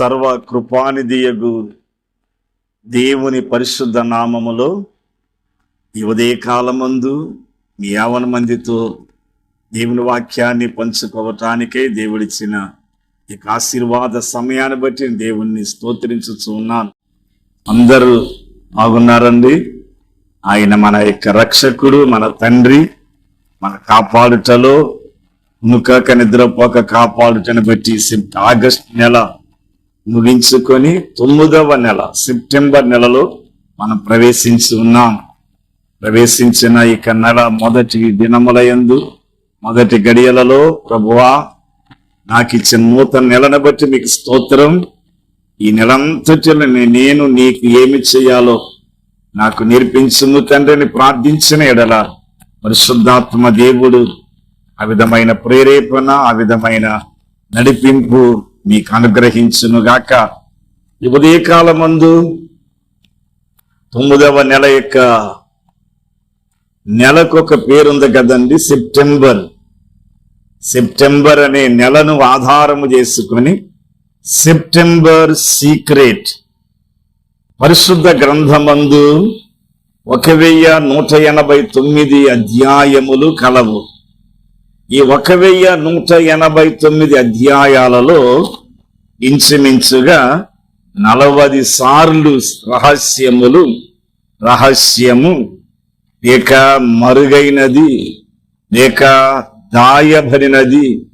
సర్వ కృపానిధియగు దేవుని పరిశుద్ధ నామములో యువదే ఉదయకాలమందు మీ యావన మందితో దేవుని వాక్యాన్ని పంచుకోవటానికే దేవుడిచ్చిన ఈ ఆశీర్వాద సమయాన్ని బట్టి దేవుణ్ణి స్తోత్రించుచు ఉన్నాను. అందరూ బాగున్నారండి? ఆయన మన యొక్క రక్షకుడు మన తండ్రి మన కాపాడుటలో మునక నిద్రపోక కాపాడుటను బట్టి సెప్- ఆగస్ట్ నెల ముగించుకొని తొమ్మిదవ నెల సెప్టెంబర్ నెలలో మనం ప్రవేశించి ఉన్నాం. ప్రవేశించిన ఇక నెల మొదటి దినములయందు మొదటి గడియలలో ప్రభువా నాకు ఇచ్చిన నూతన నెలను బట్టి మీకు స్తోత్రం. ఈ నెలంతటిలో నేను నీకు ఏమి చేయాలో నాకు నేర్పించుము తండ్రిని ప్రార్థించిన ఎడల పరిశుద్ధాత్మ దేవుడు ఆ విధమైన ప్రేరేపణ ఆ విధమైన నడిపింపు మీకు అనుగ్రహించునుగాక. ఈ ఉదయకాలమందు తొమ్మిదవ నెల యొక్క నెలకు ఒక పేరుంది కదండి సెప్టెంబర్. సెప్టెంబర్ అనే నెలను ఆధారము చేసుకొని సెప్టెంబర్ సీక్రెట్. పరిశుద్ధ గ్రంథమందు ఒక వెయ్యి నూట ఎనభై తొమ్మిది అధ్యాయములు కలవు. ఈ ఒక వెయ్య నూట ఎనభై తొమ్మిది అధ్యాయాలలో ఇంచుమించుగా నలవది సార్లు రహస్యములు రహస్యము లేక మరుగైనది లేక దాయబడినది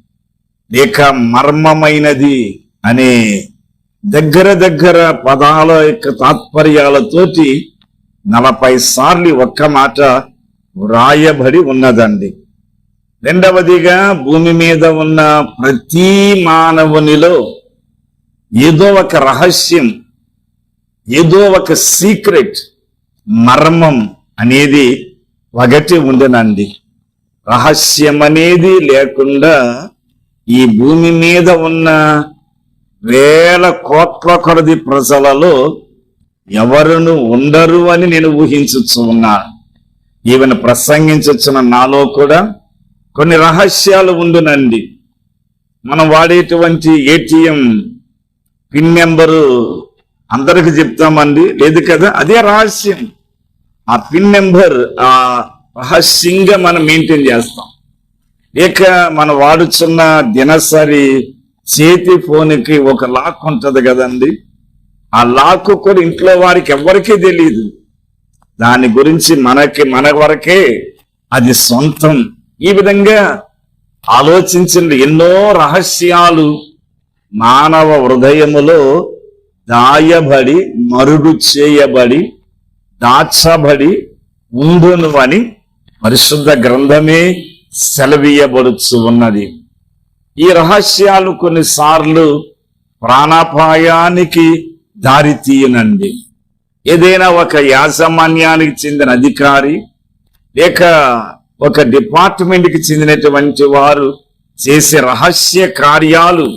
లేక మర్మమైనది అనే దగ్గర దగ్గర పదాల యొక్క తాత్పర్యాలతోటి నలభై సార్లు ఒక్క మాట వ్రాయబడి ఉన్నదండి. రెండవదిగా భూమి మీద ఉన్న ప్రతి మానవునిలో ఏదో ఒక రహస్యం ఏదో ఒక సీక్రెట్ మర్మం అనేది ఒకటి ఉండనండి. రహస్యం అనేది లేకుండా ఈ భూమి మీద ఉన్న వేల కోట్ల కొరది ప్రజలలో ఎవరును ఉండరు అని నేను ఊహించచ్చు ఉన్నాను ఈవెన్ ప్రసంగించొచ్చిన నాలో కూడా కొన్ని రహస్యాలు ఉండునండి. మనం వాడేటువంటి ఏటీఎం పిన్ నెంబరు అందరికి చెప్తామండి. లేదు కదా? అదే రహస్యం. ఆ పిన్ నెంబర్ ఆ రహస్యంగా మనం మెయింటైన్ చేస్తాం. లేక మనం వాడుచున్న దినసరి చేతి ఫోన్కి ఒక లాక్ ఉంటుంది కదండి. ఆ లాక్ కూడా ఇంట్లో వారికి ఎవరికీ తెలియదు దాని గురించి మనకి మన వరకే అది సొంతం. ఈ విధంగా ఆలోచించిన ఎన్నో రహస్యాలు మానవ హృదయములో దాయబడి మరుగు చేయబడి దాచబడి ఉండును అని పరిశుద్ధ గ్రంథమే సెలవీయబడుచు ఉన్నది. ఈ రహస్యాలు కొన్నిసార్లు ప్రాణాపాయానికి దారి తీయనండి. ఏదైనా ఒక యాజమాన్యానికి చెందిన అధికారి లేక ఒక డిపార్ట్మెంట్కి చెందినటువంటి వారు చేసే రహస్య కార్యాలు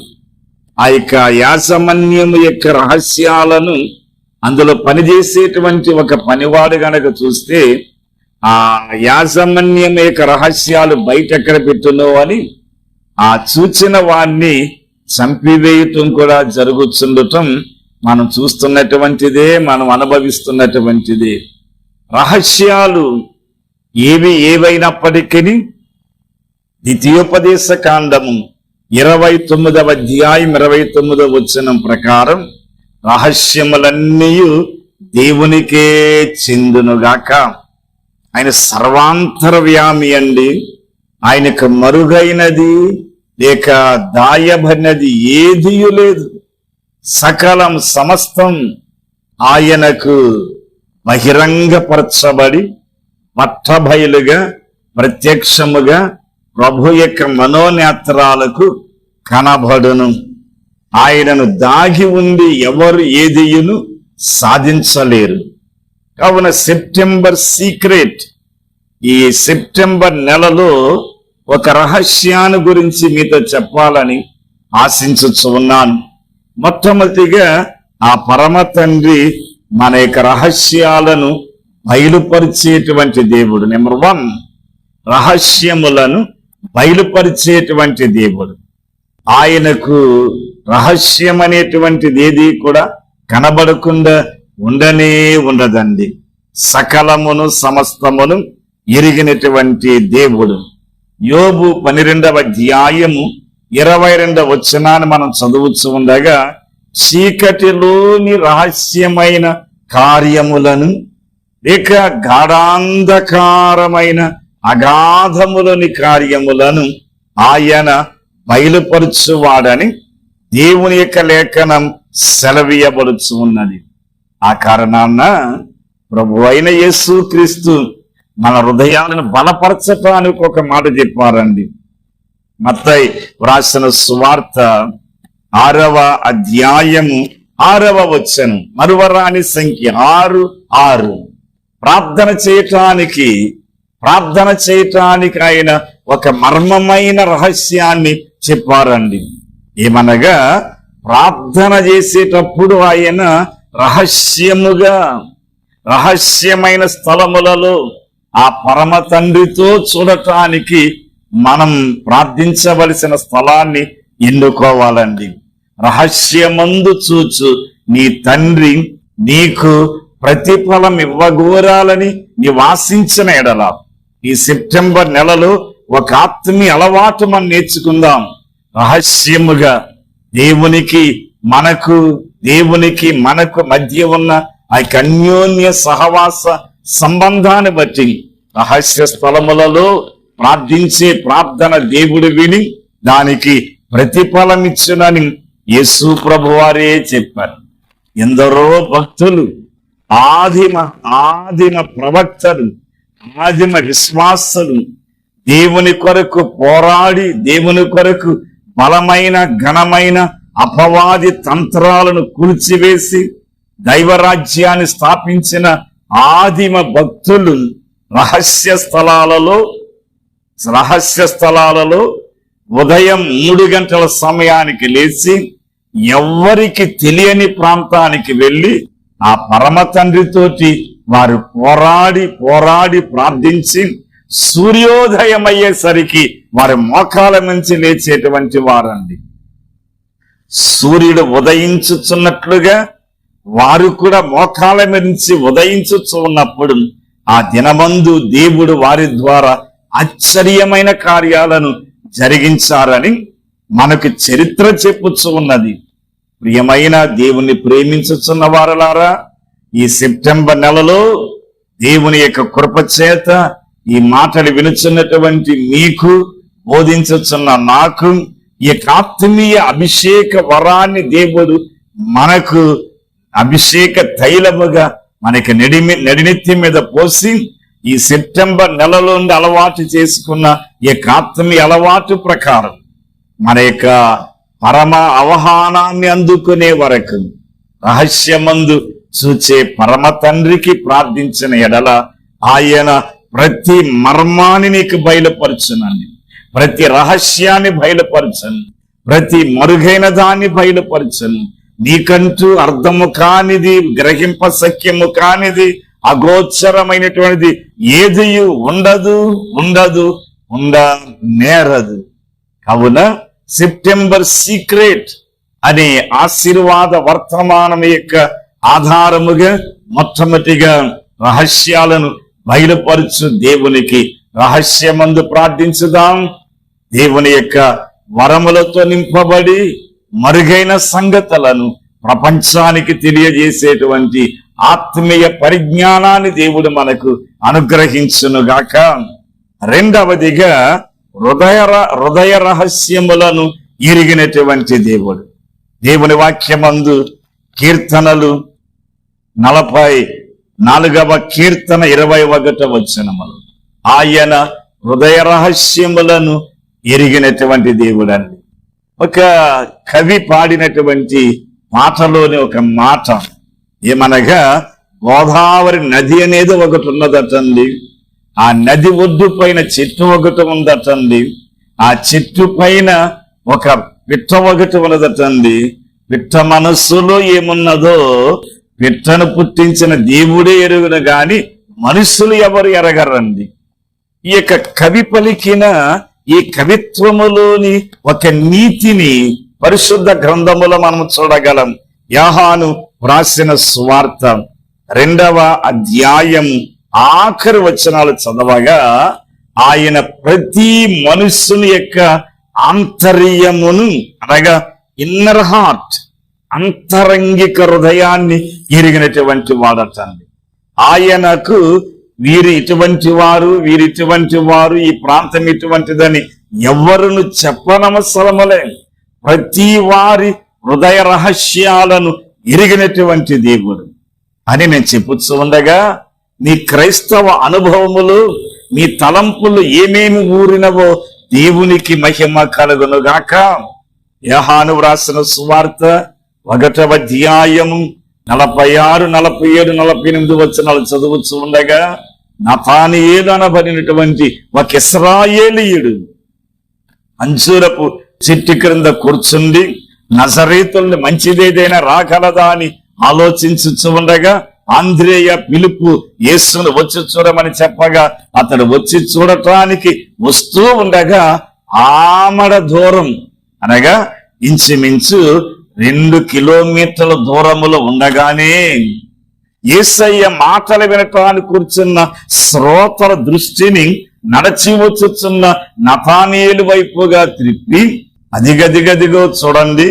ఆ యొక్క యాజమాన్యం యొక్క రహస్యాలను అందులో పనిచేసేటువంటి ఒక పనివాడు గనక చూస్తే ఆ యాజమాన్యం యొక్క రహస్యాలు బయట ఎక్కడ పెట్టునో అని ఆ చూచిన వాణ్ణి చంపివేయటం కూడా జరుగుతుండటం మనం చూస్తున్నటువంటిదే మనం అనుభవిస్తున్నటువంటిదే. రహస్యాలు ఏవి ఏవైనప్పటికీ ద్వితీయోపదేశ కాండము ఇరవై తొమ్మిదవ అధ్యాయం ఇరవై తొమ్మిదవ వచనం ప్రకారం రహస్యములన్నీ దేవునికే చెందునుగాక. ఆయన సర్వాంతర్వ్యామి అండి. ఆయనకు మరుగైనది లేక దాయబడినది ఏదియు లేదు. సకలం సమస్తం ఆయనకు బహిరంగపరచబడి పట్టభయలుగా ప్రత్యక్షముగా ప్రభు యొక్క మనోనేత్రాలకు కనబడును. ఆయనను దాగి ఉండి ఎవరు ఏదియును సాధించలేరు. కావున సెప్టెంబర్ సీక్రెట్. ఈ సెప్టెంబర్ నెలలో ఒక రహస్యాన్ని గురించి మీతో చెప్పాలని ఆశించచ్చు ఉన్నాను. మొట్టమొదటిగా ఆ పరమ తండ్రి మన యొక్క రహస్యాలను బయలుపరిచేటువంటి దేవుడు నెంబర్ వన్. రహస్యములను బయలుపరిచేటువంటి దేవుడు. ఆయనకు రహస్యం అనేటువంటిది ఏది కూడా కనబడకుండా ఉండనే ఉండదండి. సకలమును సమస్తమును ఎరిగినటువంటి దేవుడు. యోబు పనిరెండవ అధ్యాయము ఇరవై రెండవ వచనాన్ని మనం చదువుతూ ఉండగా చీకటిలోని రహస్యమైన కార్యములను లేక గాఢాంధకారమైన అగాధములని కార్యములను ఆయన బయలుపరుచువాడని దేవుని యొక్క లేఖనం సెలవీయబడుచు ఉన్నది ఆ కారణాన ప్రభు అయిన యేసు క్రీస్తు మన హృదయాలను బలపరచటానికి ఒక మాట చెప్పారండి. మత్తై వ్రాసిన సువార్త ఆరవ అధ్యాయము ఆరవ వచ్చను మరువరాని సంఖ్య ఆరు ఆరు. ప్రార్థన చేయటానికి ప్రార్థన చేయటానికి ఆయన ఒక మర్మమైన రహస్యాన్ని చెప్పారండి. ఏమనగా ప్రార్థన చేసేటప్పుడు ఆయన రహస్యముగా రహస్యమైన స్థలములలో ఆ పరమ తండ్రితో చూడటానికి మనం ప్రార్థించవలసిన స్థలాన్ని ఎన్నుకోవాలండి. రహస్యమందు చూచు నీ తండ్రి నీకు ప్రతిఫలం ఇవ్వగోరాలని నివాసించిన ఎడల. ఈ సెప్టెంబర్ నెలలో ఒక ఆత్మీయ అలవాటు మనం నేర్చుకుందాం. రహస్యముగా దేవునికి మనకు దేవునికి మనకు మధ్య ఉన్న ఆ యొక్క అన్యోన్య సహవాస సంబంధాన్ని బట్టి రహస్య స్థలములలో ప్రార్థించే ప్రార్థన దేవుడు విని దానికి ప్రతిఫలం ఇచ్చునని యేసు ప్రభు వారే చెప్పారు. ఎందరో భక్తులు ఆదిమ ఆదిమ ప్రవక్తలు ఆదిమ విశ్వాసులు దేవుని కొరకు పోరాడి దేవుని కొరకు బలమైన ఘనమైన అపవాది తంత్రాలను కూల్చివేసి దైవరాజ్యాన్ని స్థాపించిన ఆదిమ భక్తులు రహస్య స్థలాలలో రహస్య స్థలాలలో ఉదయం మూడు గంటల సమయానికి లేచి ఎవ్వరికి తెలియని ప్రాంతానికి వెళ్ళి ఆ పరమ తండ్రితోటి వారు పోరాడి పోరాడి ప్రార్థించి సూర్యోదయం అయ్యేసరికి వారి మోకాల నుంచి లేచేటువంటి వారండి. సూర్యుడు ఉదయించుచున్నట్లుగా వారు కూడా మోకాల నుంచి ఉదయించుచు ఉన్నప్పుడు ఆ దినమందు దేవుడు వారి ద్వారా ఆశ్చర్యమైన కార్యాలను జరిగించారని మనకు చరిత్ర చెప్పుచు ఉన్నది. ప్రియమైన దేవుణ్ణి ప్రేమించుచున్న వారలారా ఈ సెప్టెంబర్ నెలలో దేవుని యొక్క కృపచేత ఈ మాటలు వినుచున్నటువంటి మీకు బోధించుచున్న నాకు ఈ యొక్క ఆత్మీయ అభిషేక వరాన్ని దేవుడు మనకు అభిషేక తైలముగా మనకి నడిమి నడినెత్తి మీద పోసి ఈ సెప్టెంబర్ నెలలో అలవాటు చేసుకున్న ఈ యొక్క ఆత్మీయ అలవాటు ప్రకారం మన యొక్క పరమ అవహానాన్ని అందుకునే వరకు రహస్యమందు చూచే పరమ తండ్రికి ప్రార్థించిన ఎడల ఆయన ప్రతి మర్మాన్ని నీకు బయలుపరచునండి. ప్రతి రహస్యాన్ని బయలుపరచను. ప్రతి మరుగైన దాన్ని బయలుపరచను. నీకంటూ అర్థము కానిది గ్రహింప సఖ్యము కానిది అగోచరమైనటువంటిది ఏది ఉండదు ఉండదు ఉండ నేరదు. కావున సెప్టెంబర్ సీక్రెట్ అనే ఆశీర్వాద వర్తమానం యొక్క ఆధారముగా మొట్టమొదటిగా రహస్యాలను బయలుపరచు దేవునికి రహస్యమందు ప్రార్థించుదాం. దేవుని యొక్క వరములతో నింపబడి మరుగైన సంగతులను ప్రపంచానికి తెలియజేసేటువంటి ఆత్మీయ పరిజ్ఞానాన్ని దేవుడు మనకు అనుగ్రహించునుగాక. రెండవదిగా హృదయ హృదయ రహస్యములను ఎరిగినటువంటి దేవుడు. దేవుని వాక్యమందు కీర్తనలు నలభై నాలుగవ కీర్తన ఇరవై ఒకట వచ్చినములు ఆయన హృదయ రహస్యములను ఎరిగినటువంటి దేవుడు అండి ఒక కవి పాడినటువంటి పాటలోని ఒక మాట ఏమనగా గోదావరి నది అనేది ఒకటి ఉన్నదటండి. ఆ నది ఒడ్డు పైన చెట్టు ఒకటి ఉందటండి. ఆ చెట్టు పైన ఒక పిట్ట ఒకటి ఉన్నదటండి. పిట్ట మనస్సులో ఏమున్నదో పిట్టను పుట్టించిన దేవుడే ఎరుగును గాని మనుషులు ఎవరు ఎరగరండి. ఈ యొక్క కవి పలికిన ఈ కవిత్వములోని ఒక నీతిని పరిశుద్ధ గ్రంథములో మనం చూడగలం. యాహాను వ్రాసిన స్వార్థం రెండవ అధ్యాయం ఆఖరి వచనాలు చదవగా ఆయన ప్రతి మనుషుని యొక్క ఆంతర్యమును అనగా ఇన్నర్ హార్ట్ అంతరంగిక హృదయాన్ని ఎరిగినటువంటి వాడటండి ఆయనకు వీరు ఇటువంటి వారు వీరు ఇటువంటి వారు ఈ ప్రాంతం ఇటువంటిదని ఎవరును చెప్పనవసరమలే. ప్రతి వారి హృదయ రహస్యాలను ఎరిగినటువంటి దేవుడు అని నేను చెప్పుచ్చు ఉండగా నీ క్రైస్తవ అనుభవములు మీ తలంపులు ఏమేమి ఊరినవో దేవునికి మహిమ కలుగునుగాక. యహాను వ్రాసిన సువార్త ఒకటవ అధ్యాయము నలభై ఆరు నలభై ఏడు నలభై ఎనిమిది వచనాలు చదువుతూ ఉండగా నతానియేలు అనబడినటువంటి ఒక ఇస్రాయేలీయుడు అంజూరపు చెట్టు క్రింద కూర్చుండి నజరీతుల్ని మంచిదేదైనా రాగలదా అని ఆలోచించుచు ఉండగా ఆంధ్రేయ పిలుపు యేసును వచ్చి చూడమని చెప్పగా అతడు వచ్చి చూడటానికి వస్తూ ఉండగా ఆమడ దూరం అనగా ఇంచుమించు రెండు కిలోమీటర్ల దూరములో ఉండగానే యేసయ్య మాటలు వినటానికి కూర్చున్న శ్రోతల దృష్టిని నడచి వచ్చుచున్న నతానీయులు వైపుగా త్రిప్పి అదిగదిగదిగో చూడండి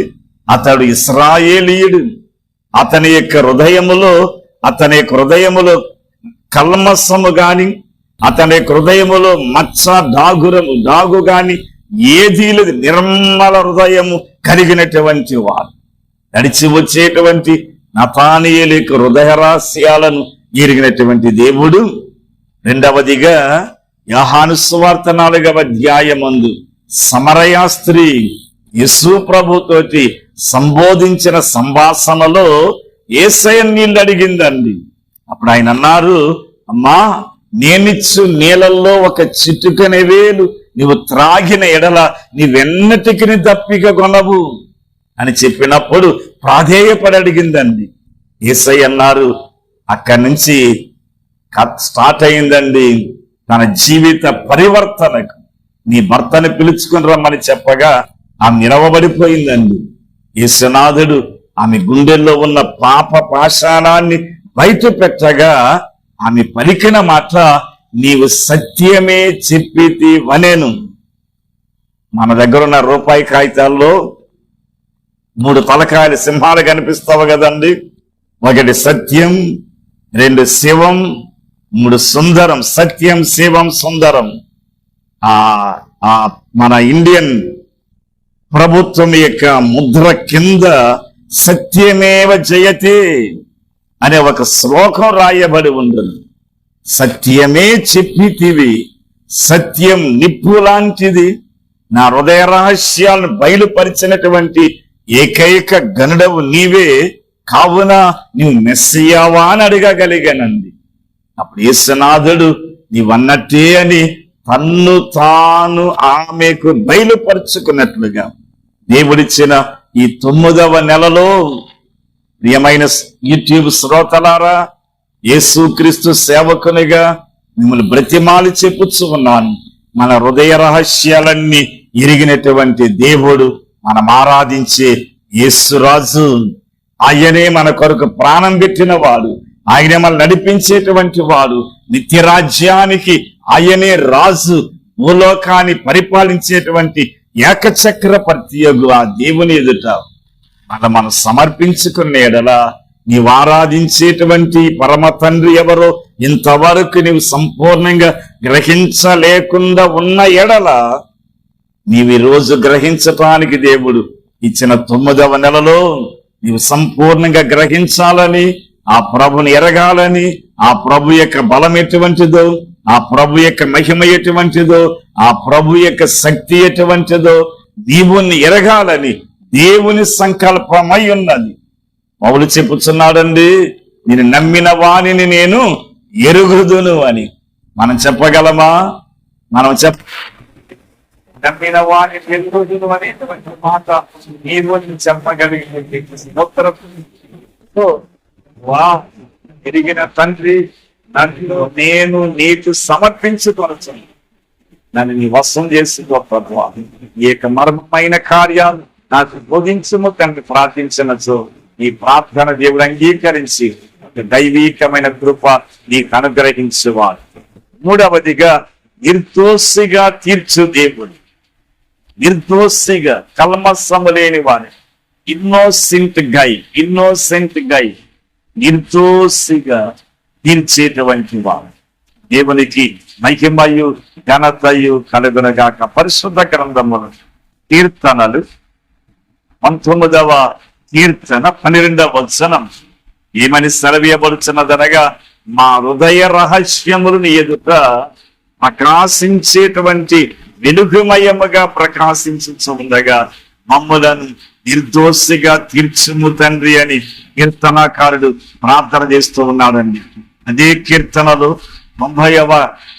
అతడు ఇస్రాయేలీయుడు. అతని యొక్క హృదయములో అతని హృదయములో కల్మసము గాని అతని హృదయములో మచ్చ డాగురము డాగు గాని ఏదీ లేదు. నిర్మల హృదయము కలిగినటువంటి వారు నడిచి వచ్చేటువంటి నతానీయులకు హృదయ రహస్యాలను ఎరిగినటువంటి దేవుడు. రెండవదిగా యహానుస్వార్త నాలుగవ అధ్యాయమందు సమరయా స్త్రీ యశు ప్రభుతోటి సంబోధించిన సంభాషణలో ఏసయ నీళ్ళు అడిగిందండి అప్పుడు ఆయన అన్నారు అమ్మా నేనిచ్చు నీళ్ళల్లో ఒక చిట్టుకనే వేలు నీవు త్రాగిన ఎడల నీవెన్నటికి నీ దప్పిక కొనవు. అని చెప్పినప్పుడు ప్రాధేయపడి అడిగిందండి ఏసై అన్నారు అక్కడి నుంచి కథ స్టార్ట్ అయిందండి. తన జీవిత పరివర్తనకు నీ భర్తని పిలుచుకుని రమ్మని చెప్పగా ఆమె నిలవబడిపోయిందండి. యేసునాథుడు ఆమె గుండెల్లో ఉన్న పాప పాషాణాన్ని బయట పెట్టగా ఆమె పలికిన మాట నీవు సత్యమే చెప్పితి వనేను మన దగ్గర ఉన్న రూపాయి కాగితాల్లో మూడు తలకాయలు సింహాలు కనిపిస్తావు కదండి. ఒకటి సత్యం రెండు శివం మూడు సుందరం. సత్యం శివం సుందరం. ఆ ఆ మన ఇండియన్ ప్రభుత్వం యొక్క ముద్ర కింద సత్యమేవ జయతే అనే ఒక శ్లోకం రాయబడి ఉండదు సత్యమే చెప్పితివి సత్యం నిప్పు లాంటిది. నా హృదయ రహస్యాలను బయలుపరిచినటువంటి ఏకైక గనుడవు నీవే. కావున నీవు మెస్సియావా అని అడగగలిగానండి అప్పుడు యేసునాథుడు నీవన్నట్టే అని తన్ను తాను ఆమెకు బయలుపరుచుకున్నట్లుగా దేవుడిచ్చిన ఈ తొమ్మిదవ నెలలో ప్రియమైన యూట్యూబ్ శ్రోతలారా యేసుక్రీస్తు సేవకునిగా మిమ్మల్ని బ్రతిమాలి చెప్పుచ్చు ఉన్నాను. మన హృదయ రహస్యాలన్నీ ఎరిగినటువంటి దేవుడు మనం ఆరాధించే యేసురాజు ఆయనే మన కొరకు ప్రాణం పెట్టిన వాడు. ఆయనే మనం నడిపించేటువంటి వాడు. నిత్య రాజ్యానికి ఆయనే రాజు. భూలోకాన్ని పరిపాలించేటువంటి ఏకచక్రవర్తి యొగు ఆ దేవుని ఎదుట మన మనం సమర్పించుకున్న ఎడల నీవు ఆరాధించేటువంటి పరమ తండ్రి ఎవరో ఇంతవరకు నీవు సంపూర్ణంగా గ్రహించలేకుండా ఉన్న ఎడల నీవు ఈరోజు రోజు గ్రహించటానికి దేవుడు ఇచ్చిన తొమ్మిదవ నెలలో నీవు సంపూర్ణంగా గ్రహించాలని ఆ ప్రభుని ఎరగాలని ఆ ప్రభు యొక్క బలం ఎటువంటిదో ఆ ప్రభు యొక్క మహిమ ఎటువంటిదో ఆ ప్రభు యొక్క శక్తి ఎటువంటిదో దేవుణ్ణి ఎరగాలని దేవుని సంకల్పమై ఉన్నది. పౌలు చెప్పుచున్నాడండి నేను నమ్మిన వాణిని నేను ఎరుగుదును అని. మనం చెప్పగలమా? మనం చెప్ప నమ్మిన వాణిని ఎరుగుదును అనేటువంటి మాట దేవుని చెప్పగలిగిన ఎరిగిన తండ్రి నన్ను నేను నీకు సమర్పించుకొనచ్చు నన్ను నీ వశం చేసుకో ప్రభు ఏక మర్మమైన కార్యాలు నాకు బోధించము తండ్రి ప్రార్థించనచ్చు ఈ ప్రార్థన దేవుడు అంగీకరించి దైవీకమైన కృప నీకు అనుగ్రహించువాడు. మూడవదిగా నిర్దోషిగా తీర్చు దేవుడు. నిర్దోషిగా కల్మసము లేని వాడు ఇన్నోసెంట్ గై ఇన్నోసెంట్ గై నిర్దోషిగా తీర్చేటువంటి వాడు దేవునికి మహిమయు ఘనతయు కలుగునగాక పరిశుద్ధ గ్రంథములు కీర్తనలు. పంతొమ్మిదవ కీర్తన పన్నెండవ వచనం. ఏమని సెలవీయబడుచున్నదనగా మా హృదయ రహస్యములను ఎదుట ప్రకాశించేటువంటి వెలుగుమయముగా ప్రకాశించుండగా మమ్ములను నిర్దోషిగా తీర్చుము తండ్రి అని కీర్తనాకారుడు ప్రార్థన చేస్తూ ఉన్నాడండి. అదే కీర్తనలు తొంభైవ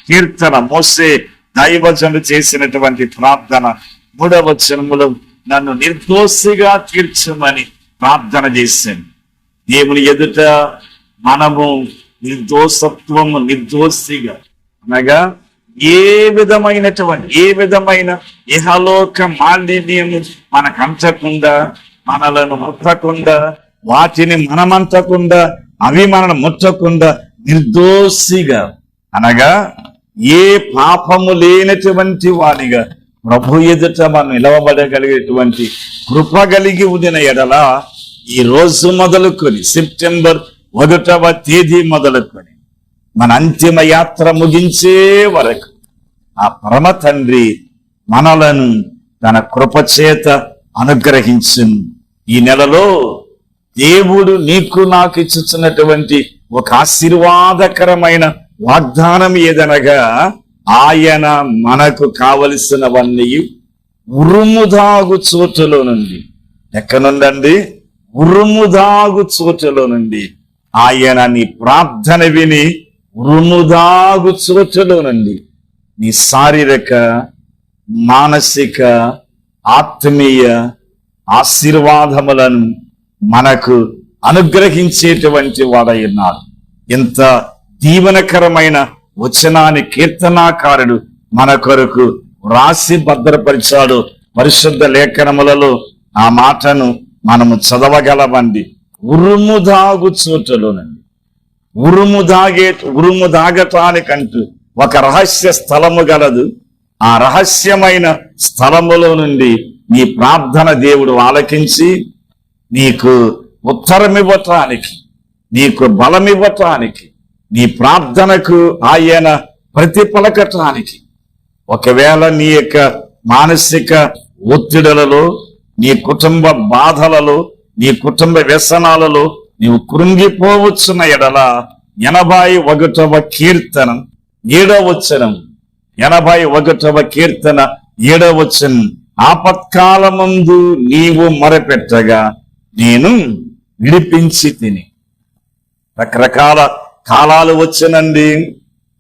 కీర్తన మోసే దైవజను చేసినటువంటి ప్రార్థన. మూడవ వచనములు నన్ను నిర్దోషిగా తీర్చమని ప్రార్థన చేశాను. దేవుని ఎదుట మనము నిర్దోషత్వము నిర్దోషిగా అనగా ఏ విధమైనటువంటి ఏ విధమైన ఇహలోక మాలిన్యము మనకు అంచకుండా మనలను ముట్టకుండా వాటిని మనమంటకుండా అవి మనను ముట్టకుండా నిర్దోషిగా అనగా ఏ పాపము లేనటువంటి వాడిగా ప్రభు ఎదుట మనం నిలవబడగలిగేటువంటి కృప కలిగి ఉండిన ఎడల ఈ రోజు మొదలుకొని సెప్టెంబర్ ఒకటవ తేదీ మొదలుకొని మన అంతిమ యాత్ర ముగించే వరకు ఆ పరమ తండ్రి మనలను తన కృప చేత ఈ నెలలో దేవుడు నీకు నాకు ఇచ్చుచున్నటువంటి ఒక ఆశీర్వాదకరమైన వాగ్దానం ఏదనగా ఆయన మనకు కావలసినవన్నీ ఉరుముదాగు చోటులో నుండి ఎక్కనుండండి ఉరుముదాగు చోటులో నుండి ఆయన నీ ప్రార్థన విని ఉరుముదాగు చోటులో నుండి నీ శారీరక మానసిక ఆత్మీయ ఆశీర్వాదములను మనకు అనుగ్రహించేటువంటి వాడై ఉన్నాడు ఇంత దీవనకరమైన వచనాన్ని కీర్తనాకారుడు మన కొరకు రాసి భద్రపరిచాడు. పరిశుద్ధ లేఖనములలో ఆ మాటను మనము చదవగలమండి. ఉరుముదాగు చోటులోనండి. ఉరుము దాగే ఉరుము దాగటానికంటూ ఒక రహస్య స్థలము గలదు. ఆ రహస్యమైన స్థలములో నుండి నీ ప్రార్థన దేవుడు ఆలకించి నీకు ఉత్తరమివ్వటానికి నీకు బలమివ్వటానికి నీ ప్రార్థనకు ఆయన ప్రతిపలకటానికి ఒకవేళ నీ యొక్క మానసిక ఒత్తిడులలో నీ కుటుంబ బాధలలో నీ కుటుంబ వ్యసనాలలో నీవు కృంగిపోవచ్చున్న ఎడల ఎనభై ఒకటవ కీర్తనం ఏడవ వచ్చనం ఎనభై ఒకటవ కీర్తన ఏడవ వచనం. ఆపత్కాలమందు నీవు మొరపెట్టగా నేను విడిపించి తిని. రకరకాల కాలాలు వచ్చనండి.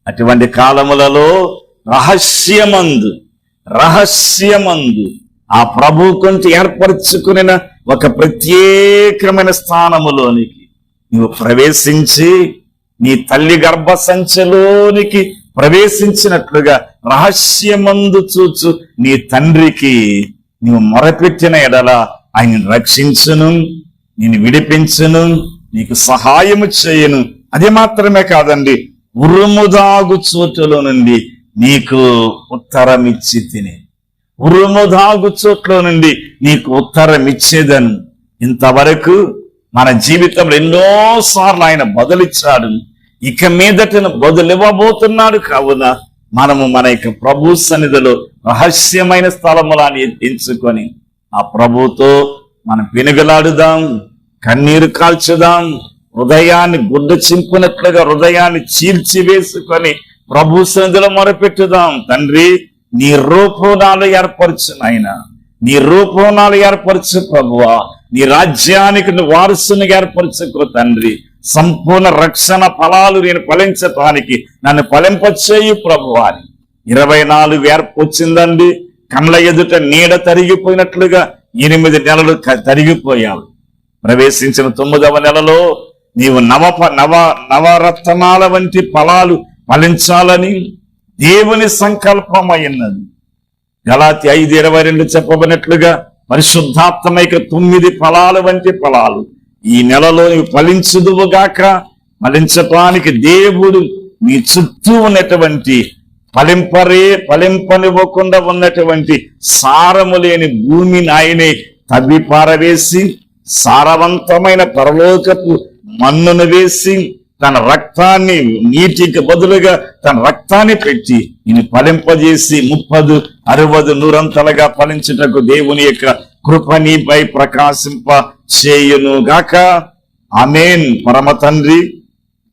అటువంటి కాలములలో రహస్యమందు రహస్యమందు ఆ ప్రభు కొంత ఏర్పరచుకుని ఒక ప్రత్యేకమైన స్థానములోనికి నువ్వు ప్రవేశించి నీ తల్లి గర్భ సంచలోనికి ప్రవేశించినట్లుగా రహస్యమందు చూచు నీ తండ్రికి నువ్వు మొరపెట్టిన ఎడల ఆయన రక్షించును. నేను విడిపించను నీకు సహాయము చేయను. అది మాత్రమే కాదండి ఉరుముదాగు చోటులో నుండి నీకు ఉత్తరం ఇచ్చి తిని. ఉరుముదాగు చోట్ల నుండి నీకు ఉత్తరం ఇచ్చేదని ఇంతవరకు మన జీవితంలో ఎన్నో సార్లు ఆయన బదులిచ్చాడు. ఇక మీదటను బదులివ్వబోతున్నాడు కావున మనము మన యొక్క ప్రభు సన్నిధిలో రహస్యమైన స్థలములాన్ని ఎంచుకొని ఆ ప్రభుతో మనం పెనుగలాడుదాం. కన్నీరు కాల్చుదాం. హృదయాన్ని గుడ్డ చింపునట్లుగా హృదయాన్ని చీల్చివేసుకొని ప్రభు సన్నిధిలో మొరపెట్టుదాం. తండ్రి నీ రూపణాలు ఏర్పరచు నాయన. నీ రూపణాలు ఏర్పరచు ప్రభువా. నీ రాజ్యానికి నువ్వు వారసుని ఏర్పరచుకో తండ్రి. సంపూర్ణ రక్షణ ఫలాలు నేను ఫలించటానికి నన్ను ఫలింపచేయు ప్రభువా అని. ఇరవై నాలుగు ఏర్పు వచ్చిందండి. కండ్ల ఎదుట నీడ తరిగిపోయినట్లుగా ఎనిమిది నెలలు క- తరిగిపోయావు. ప్రవేశించిన తొమ్మిదవ నెలలో నీవు నవ నవ నవరత్నాల వంటి ఫలాలు ఫలించాలని దేవుని సంకల్పమైనది. గలాతి ఐదు ఇరవై రెండు చెప్పబడినట్లుగా పరిశుద్ధాత్మైక తొమ్మిది ఫలాలు వంటి ఫలాలు ఈ నెలలో నీవు ఫలించుదువుగాక ఫలించటానికి దేవుడు నీ చుట్టూ ఉన్నటువంటి ఫలింపరే ఫలింపనివ్వకుండా ఉన్నటువంటి సారము లేని భూమిని ఆయనే తవ్వి పారవేసి సారవంతమైన పరలోకపు మన్నును వేసి తన రక్తాన్ని నీటికి బదులుగా తన రక్తాన్ని పెట్టి ఈయన ఫలింపజేసి ముప్పదు అరవదు నూరంతలుగా ఫలించుటకు దేవుని యొక్క కృప నీపై ప్రకాశింప చేయును గాక. ఆమెన్. పరమ తండ్రి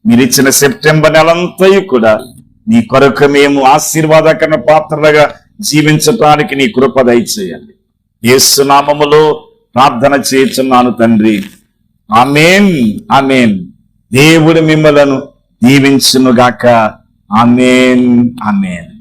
మీరిచ్చిన సెప్టెంబర్ నెలంతయు కూడా నీ కొరకు మేము ఆశీర్వాదకరణ పాత్రలుగా జీవించటానికి నీ కృప దయచేయండి. ఏసునామములో ప్రార్థన చేస్తున్నాను తండ్రి. Amen amen. దేవుడు మిమ్మలను దీవించునుగాక. Amen amen.